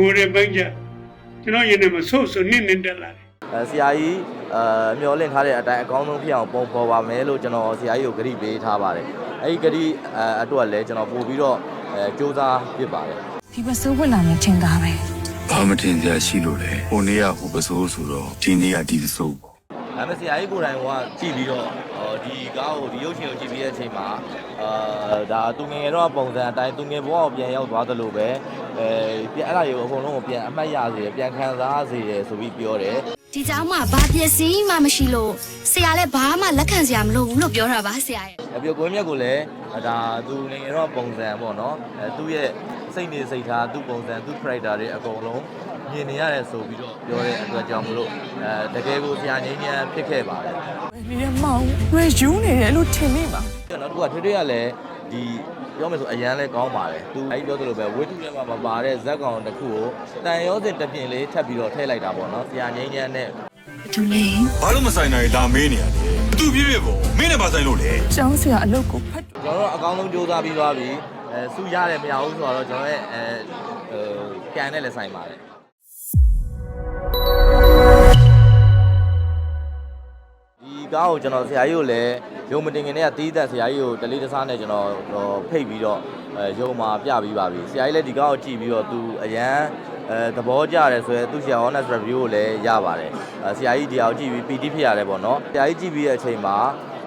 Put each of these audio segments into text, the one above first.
ငိုတဲ့ဘိုက်ကြကျွန်တော်ရင်ထဲမှာဆိုးဆိုးနစ်နစ်တက်လာတယ်အဲဆရာကြီးအဲမျောလင့်ထားတဲ့အတိုင်းအကောင်းဆုံးဖြစ်အောင်ပုံဖော်ပါမယ်လို့ကျွန်တော်ဆရာကြီးကိုဂရုပေးထားပါတယ်အဲဒီဂရုအဲအတွက်လည်းကျွန်တော်ပို့ပြီးတော့အဲစူးစမ်းဖြစ်ပါတယ်ဒီပစိုးဝင်လာမယ်ထင်တာပဲဘာမတင်စရာရှိလို့လဲဟိုနေ့ကဟိုပစိုးဆိုတော့ဒီနေ့ကဒီပစိုးပေါ့ဒါပေမဲ့ဆရာကြီးကိုယ်တိုင်ကကြည့်ပြီးတော့အော်ဒီကားကိုဒီရုပ်ရှင်ကိုကြည့်ပြီးတဲ့အချိန်မှာအာ ဒါသူငယ်ငယ်တော့ပုံစံအတိုင်းသူငယ်ဘဝကိုပြန်ရောက်သွားသလိုပဲအဲပြန်အဲ့ဒါတွေကိုအကုန်လုံးကိုပြန်အမှတ်ရစေတယ်ပြန်ခံစားစေတယ်ဆိုပြီးပြောတယ် ဒီเจ้าမှာဘာပစ္စည်းမှမရှိလို့ဆရာလည်းဘာမှလက်ခံစရာမလိုဘူးလို့ပြောတာပါဆရာရဲ့ အပြိုကိုင်းမြတ်ကိုလည်းဒါသူငယ်ငယ်တော့ပုံစံပေါ့နော်အဲသူ့ရဲ့စိတ်နေစိတ်ထားသူ့ပုံစံသူ့ character တွေအကုန်လုံးမြင်နေရတယ်ဆိုပြီးတော့ပြောတဲ့အတွက်ကြောင့်မလို့အဲတကယ်ကိုဆရာငင်းငင်းဖြစ်ခဲ့ပါတယ် ဒီရမောင်ဝယ်ယူနေတယ်လို့ထင်မိပါ နောက်တစ်ခုကထွေထွေကလည်း ဒီပြောမယ်ဆိုအရန်လဲကောင်းပါတယ်သူအဲဒီပြောသလိုပဲဝိတုထဲမှာမပါတဲ့ဇက်ကောင်တစ်ခုကိုတန်ရောစင်တစ်ပြင်လေးထပ်ပြီးတော့ထည့်လိုက်တာပေါ့နော်ဆရာငင်းငင်းနဲ့သူလေဘာလို့မဆိုင်နိုင်လာမေးနေရလဲသူပြည့်ပြည့်ပေါ့မင်းနဲ့ပါဆိုင်လို့လေကျောင်းဆရာအလုပ်ကိုဖတ်ကျွန်တော်တို့အကောင်းဆုံးစူးစမ်းပြီးသွားပြီအဲစူရတယ်မရဘူးဆိုတော့ကျွန်တော်ရဲ့အဲဟိုကန်နဲ့လည်းဆိုင်ပါတယ် ကားကိုကျွန်တော်ဆရာကြီးကိုလည်းရုံမတင်ခင်တည်းကတီးသက်ဆရာကြီးကိုတလေးတစားနဲ့ကျွန်တော်ဟိုဖိတ်ပြီးတော့အဲရုံမှာပြပြီးပါပြီဆရာကြီးလည်းဒီကားကိုကြည့်ပြီးတော့သူအရန်အဲသဘောကျတယ်ဆိုရင်သူဆရာ honest review ကိုလည်းရပါတယ်အဲဆရာကြီးဒီအောင်ကြည့်ပြီး PT ဖြစ်ရတယ်ပေါ့နော်ဆရာကြီးကြည့်ပြီးတဲ့အချိန်မှာ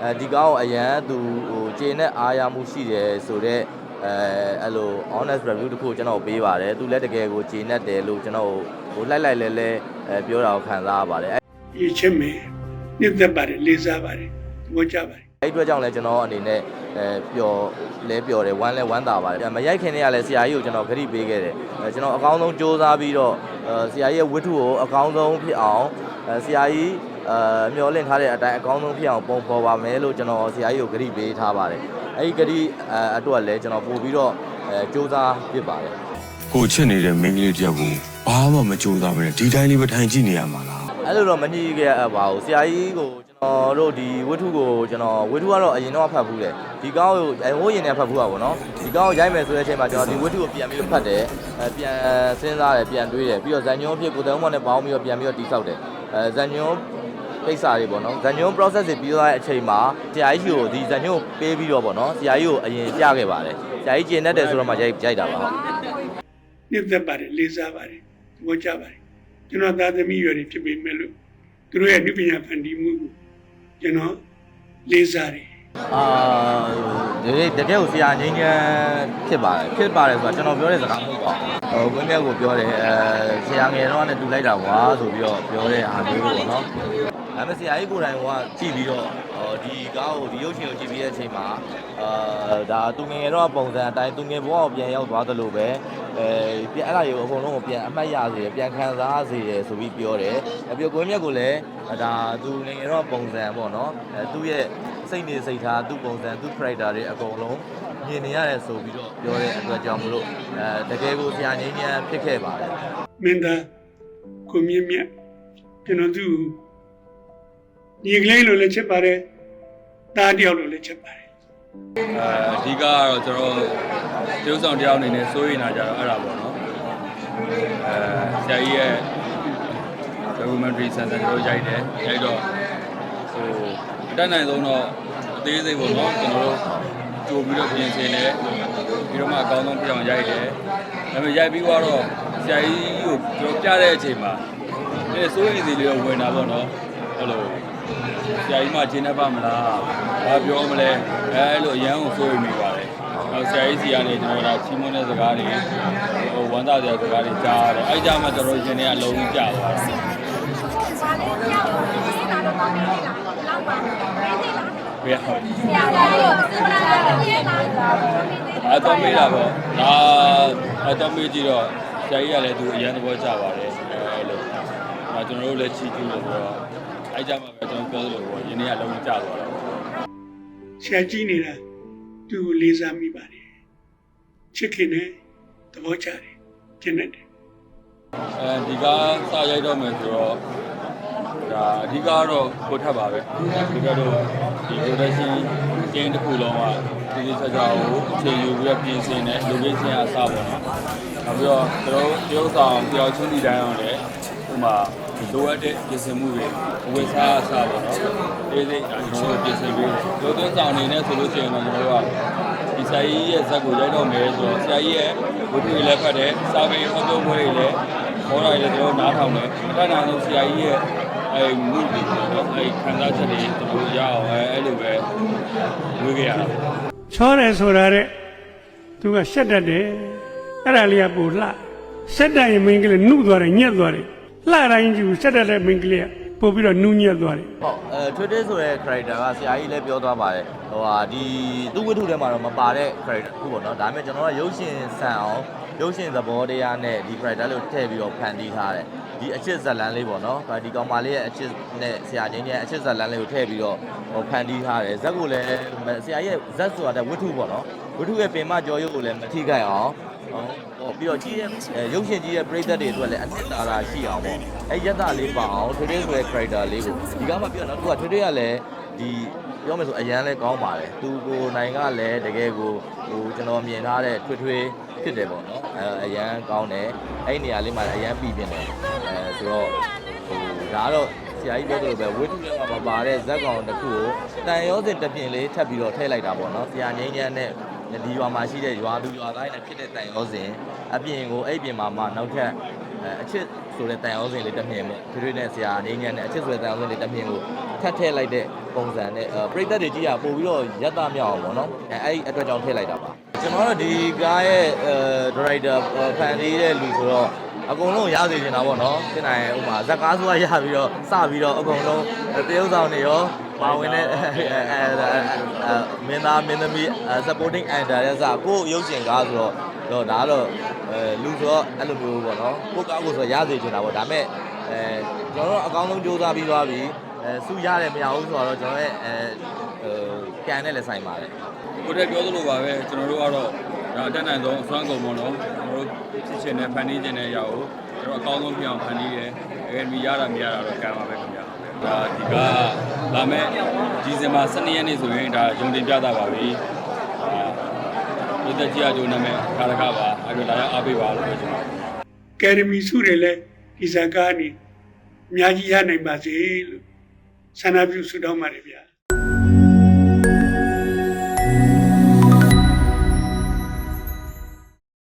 အဲဒီကားကိုအရန်သူဟိုခြေနဲ့အားရမှုရှိတယ်ဆိုတော့အဲအဲ့လို honest review တခုကိုကျွန်တော်ပေးပါတယ်သူလည်းတကယ်ကိုခြေနဲ့တယ်လို့ကျွန်တော်ဟိုလိုက်လိုက်လဲလဲအဲပြောတာကိုခံစားရပါတယ်ရေချစ်မယ် နှစ်သက်ပါတယ်လေးစားပါတယ်သဘောကျပါတယ်အဲ့ဒီအတွက်ကြောင့်လည်းကျွန်တော်အနေနဲ့အဲပျော်လဲပျော်တယ်ဝမ်းလဲဝမ်းသာပါတယ်မရိုက်ခင်တည်းကလည်းဆရာကြီးကိုကျွန်တော်ခရီးပေးခဲ့တယ်အဲကျွန်တော်အကောင်းဆုံးစူးစမ်းပြီးတော့အဲဆရာကြီးရဲ့ဝတ္ထုကိုအကောင်းဆုံးဖြစ်အောင်အဲဆရာကြီးအဲမျောလင့်ထားတဲ့အတိုင်းအကောင်းဆုံးဖြစ်အောင်ပုံဖော်ပါမယ်လို့ကျွန်တော်ဆရာကြီးကိုခရီးပေးထားပါတယ်အဲ့ဒီခရီးအဲအတွက်လည်းကျွန်တော်ပို့ပြီးတော့အဲစူးစမ်းဖြစ်ပါတယ်ကိုချစ်နေတဲ့မိန်းကလေးတယောက်ကိုဘာမှမကြိုးစားဘဲနဲ့ဒီတိုင်းလေးပဲထိုင်ကြည့်နေရမှာလား အဲ့လိုတော့မညှိခဲ့ပါဘူးဆရာကြီးကိုကျွန်တော်တို့ဒီဝတ္ထုကိုကျွန်တော်ဝတ္ထုကတော့အရင်တော့ဖတ်ဘူးလေဒီကောင်းကိုအဟိုးရင်နဲ့ဖတ်ဘူးပါဗောနော်ဒီကောင်းကိုရိုက်မယ်ဆိုတဲ့အချိန်မှာကျွန်တော်ဒီဝတ္ထုကိုပြန်ပြီးတော့ဖတ်တယ်အဲပြန်စဉ်းစားတယ်ပြန်တွေးတယ်ပြီးတော့ဇန်ညွန်းဖြစ်ကိုယ်တိုင်မှနဲ့ပေါင်းပြီးတော့ပြန်ပြီးတော့တိဆောက်တယ်အဲဇန်ညွန်းကိစ္စတွေပေါ့နော်ဇန်ညွန်း process တွေပြီးသွားတဲ့အချိန်မှာဆရာကြီးကိုဒီဇန်ညွန်းကိုပေးပြီးတော့ပေါ့နော်ဆရာကြီးကိုအရင်ပြခဲ့ပါတယ်ဆရာကြီးကျင်တတ်တယ်ဆိုတော့မှရိုက်ရိုက်တာပါဟုတ်နှစ်သက်ပါတယ်လေးစားပါတယ်သဘောကျပါတယ် ကျွန်တော်သားသမီးရွယ်တွေဖြစ်ပေမဲ့လို့သူတို့ရဲ့အနုပညာဖန်တီးမှုကိုကျွန်တော်လေးစားတယ်အာဒီတကယ်ကိုဆရာငင်းငန်းဖြစ်ပါတယ်ဖြစ်ပါတယ်ဆိုတာကျွန်တော်ပြောတဲ့စကားမဟုတ်ပါဘူးဟိုကွင်းမြတ်ကိုပြောတယ်အဲဆရာငယ်တော့နဲ့တူလိုက်တာကွာဆိုပြီးတော့ပြောတဲ့အားမျိုးပေါ့နော် ဒါပေမဲ့ဆရာကြီးကိုယ်တိုင်ကကြည့်ပြီးတော့ဟိုဒီကားကိုဒီရုပ်ရှင်ကိုကြည့်ပြီးတဲ့အချိန်မှာအာဒါသူငယ်ငယ်တော့ပုံစံအတိုင်းသူငယ်ဘဝကိုပြန်ရောက်သွားသလိုပဲအဲပြန်အဲ့ဒါတွေကိုအကုန်လုံးကိုပြန်အမှတ်ရစေတယ်ပြန်ခံစားစေတယ်ဆိုပြီးပြောတယ်အပြိုကွင်းမြတ်ကိုလည်းဒါသူငယ်ငယ်တော့ပုံစံပေါ့နော်အဲသူ့ရဲ့စိတ်နေစိတ်ထားသူ့ပုံစံသူ့ character တွေအကုန်လုံးမြင်နေရတယ်ဆိုပြီးတော့ပြောတဲ့အတွက်ကြောင့်မလို့အဲတကယ်ကိုဆရာငင်းငင်းဖြစ်ခဲ့ပါတယ်မင်းသားကိုမြင့်မြတ်ကျွန်တော်သူ့ကို ညီကလေးလိုလည်းချစ်ပါတယ်တားတယောက်လိုလည်းချစ်ပါတယ်အဲအဓိကကတော့ကျွန်တော်တရုပ်ဆောင်တယောက်အနေနဲ့စိုးရိမ်တာကြတော့အဲ့ဒါပေါ့နော်အဲဆရာကြီးရဲ့ documentary center ကျွန်တော်ရိုက်တယ်ရိုက်တော့ဟိုအတက်နိုင်ဆုံးတော့အသေးစိတ်ပေါ့နော်ကျွန်တော်တို့ကြိုပြီးတော့ပြင်ဆင်တယ်ပြီးတော့မှအကောင်းဆုံးပြအောင်ရိုက်တယ်ဒါပေမဲ့ရိုက်ပြီးတော့ဆရာကြီးကိုကျွန်တော်ပြတဲ့အချိန်မှာအဲစိုးရိမ်စီလေးတော့ဝင်တာပေါ့နော်အဲ့လို ဆရာကြီးမှခြေနဲ့ပါမလား။ဘာပြောမလဲ။အဲလိုအရန်ကိုစိုးရိမ်မိပါတယ်။နောက်ဆရာကြီးစီကနေကျွန်တော်တို့ချီးမွမ်းတဲ့စကားတွေဟိုဝမ်းသာတဲ့စကားတွေကြားရတယ်။အဲကြမှာကျွန်တော်ရှင်တွေကအလုံးကြီးကြာသွားတယ်။ဘယ်ဟုတ်အတော့မေးတာပေါ့။ဒါအတော့မေးကြည့်တော့ဆရာကြီးကလည်းသူအရန်သဘောကျပါတယ်။အဲလို။ဒါကျွန်တော်တို့လည်းချီးကျူးလို့ဆိုတော့ အဲကြမှာပဲကျွန်တော်ပြောသလိုပေါ့။ရှင်တွေကလုံးကြီးကြာသွားတယ်။ဆရာကြီးနေတာသူ့ကိုလေးစားမိပါတယ်ချစ်ခင်တယ်သဘောကျတယ်ကျင့်တတ်တယ်အဲဒီကစရိုက်တော့မယ်ဆိုတော့ဒါအဓိကတော့ကိုထပ်ပါပဲဒီကတော့ဒီ production ကျင်းတစ်ခုလုံးကဒီဒီဆက်ကြောကိုအချိန်ယူပြီးတော့ပြင်ဆင်တယ် location အစပေါ့နော်နောက်ပြီးတော့ကျွန်တော်တို့တရုတ်ဆောင်တယောက်ချင်းဒီတိုင်းအောင်လ ည်းဟိုမှာလိုအပ်တဲ့ပြင်ဆင်မှုတွေဝယ်စားအစပေါ့နော်ဒီစိတ်ဒါကျွန်တော်တို့ပြင်ဆင်ပြီးလိုသွင်းဆောင်အနေနဲ့ဆိုလို့ရှိရင်တော့ကျွန်တော်တို့ကဒီဆရာကြီးရဲ့ဇက်ကိုရိုက်တော့မယ်ဆိုတော့ဆရာကြီးရဲ့ဝတ္ထုတွေလည်းဖတ်တယ်စာပေဟောပြောပွဲတွေလည်းခေါ်ရတယ်ကျွန်တော်နားထောင်တယ်အတတ်နိုင်ဆုံးဆရာကြီးရဲ့အဲမှုတွေပေါ့နော်အဲခံစားချက်တွေကျွန်တော်တို့ရအောင်အဲအဲ့လိုပဲဝေးခဲ့ရတာချောတယ်ဆိုတာတဲ့သူကရှက်တတ်တယ်အဲ့ဒါလေးကပိုလှရှက်တတ်ရင်မိန်းကလေးနှုတ်သွားတယ်ညက်သွားတယ် လှတိုင်းကျူရှက်တတ်တဲ့မိန်းကလေးကပို့ပြီးတော့နှူးညက်သွားတယ်ဟုတ်အဲ Twitter ဆိုတဲ့ character ကဆရာကြီးလည်းပြောသွားပါတယ်ဟိုဟာဒီသူ့ဝတ္ထုထဲမှာတော့မပါတဲ့ character တစ်ခုပေါ့နော်ဒါပေမဲ့ကျွန်တော်ကရုပ်ရှင်ဆန်အောင်ရုပ်ရှင်သဘောတရားနဲ့ဒီ character လို့ထည့်ပြီးတော့ဖန်တီးထားတယ်ဒီအချစ်ဇတ်လန်းလေးပေါ့နော်ဒီကောင်မလေးရဲ့အချစ်နဲ့ဆရာချင်းရဲ့အချစ်ဇတ်လန်းလေးကိုထည့်ပြီးတော့ဟိုဖန်တီးထားတယ်ဇက်ကိုလည်းဆရာကြီးရဲ့ဇက်ဆိုတာတဲ့ဝတ္ထုပေါ့နော်ဝတ္ထုရဲ့ပင်မကြော်ရုပ်ကိုလည်းမထိခိုက်အောင်ဟော ပြီးတော့ကြီးရဲ့ရုပ်ရှင်ကြီးရဲ့ပရိသတ်တွေအတွက်လည်းအနှစ်သာရရှိအောင်ပေါ့အဲရက်တာလေးပါအောင်ထွေးထွေးဆိုတဲ့ character လေးကိုဒီကမှပြောတော့သူကထွေးထွေးကလည်းဒီပြောမယ်ဆိုအရန်လဲကောင်းပါတယ်သူကိုနိုင်ကလည်းတကယ်ကိုဟိုကျွန်တော်မြင်ထားတဲ့ထွေးထွေးဖြစ်တယ်ပေါ့နော်အဲအရန်ကောင်းတယ်အဲ့ဒီနေရာလေးမှာလည်းအရန်ပြီးပြင်းတယ်အဲဆိုတော့ဟိုဒါကတော့ဆရာကြီးပြောသလိုပဲဝိတုထဲမှာမပါတဲ့ဇက်ကောင်တစ်ခုကိုတန်ရောစင်တစ်ပြင်လေးထပ်ပြီးတော့ထည့်လိုက်တာပေါ့နော်ဆရာငိမ့်ချမ်းနဲ့ ဒီရွာမှာရှိတဲ့ရွာသူရွာသားတွေနဲ့ဖြစ်တဲ့တန်ရောစင်အပြင်ကိုအဲ့ပြင်မှာမှနောက်ထပ်အဲအချစ်ဆိုတဲ့တန်ရောစင်လေးတစ်ပြင်ပေါ့ထွေးထွေးနဲ့ဆရာငိမ့်ချမ်းနဲ့အချစ်ဆိုတဲ့တန်ရောစင်လေးတစ်ပြင်ကိုထပ်ထည့်လိုက်တဲ့ပုံစံနဲ့အဲပရိသတ်တွေကြည့်ရပို့ပြီးတော့ရက်သားမြောက်အောင်ပေါ့နော်အဲအဲ့ဒီအတွက်ကြောင့်ထည့်လိုက်တာပါကျွန်တော်တို့ဒီကားရဲ့အဲဒါရိုက်တာဖန်တီးတဲ့လူဆိုတော့ အကုန်လုံးရစေချင်တာပေါ့နော်တင်နိုင်ဥမာဇက်ကားဆိုရရပြီးတော့စပြီးတော့အကုန်လုံးတရုပ်ဆောင်တွေရောပါဝင်တဲ့မင်းသားမင်းသမီး supporting actor ရဲ့စကိုရုပ်ရှင်ကားဆိုတော့တော့ဒါကတော့အဲလူဆိုတော့အဲ့လိုမျိုးပေါ့နော်ကိုကားကိုဆိုရစေချင်တာပေါ့ဒါပေမဲ့အဲကျွန်တော်တို့အကောင်းဆုံးစူးစမ်းပြီးသွားပြီအဲစူရတယ်မရဘူးဆိုတော့ကျွန်တော်ရဲ့အဲကန်နဲ့လည်းဆိုင်ပါတယ်ကိုတက်ပြောသလိုပါပဲကျွန်တော်တို့ကတော့ဒါအတက်နိုင်ဆုံးအစွမ်းကုန်ပေါ့နော်ကျွန် တော်တို့ဖြစ်ချင်တဲ့ဖန်တီးခြင်းတဲ့အရာကိုကျွန်တော်အကောင်းဆုံးပြအောင်ဖန်တီးတယ်အကယ်မီရတာမရတာတော့ကံပါပဲခင်ဗျာဒါဒီကလာမဲ့ဒီဇင်ဘာ12ရက်နေ့ဆိုရင်ဒါရုံတင်ပြတာပါပြီဒါဒီတက်ကြီးအကျိုးနာမည်ခါရခပါအဲ့ဒါလာရောက်အားပေးပါလို့ပြောချင်ပါတယ်ကယ်ဒမီစုတွေလည်းဒီဇာကားနေအများကြီးရနိုင်ပါစေလို့ဆန္ဒပြုဆုတောင်းပါတယ်ဗျာ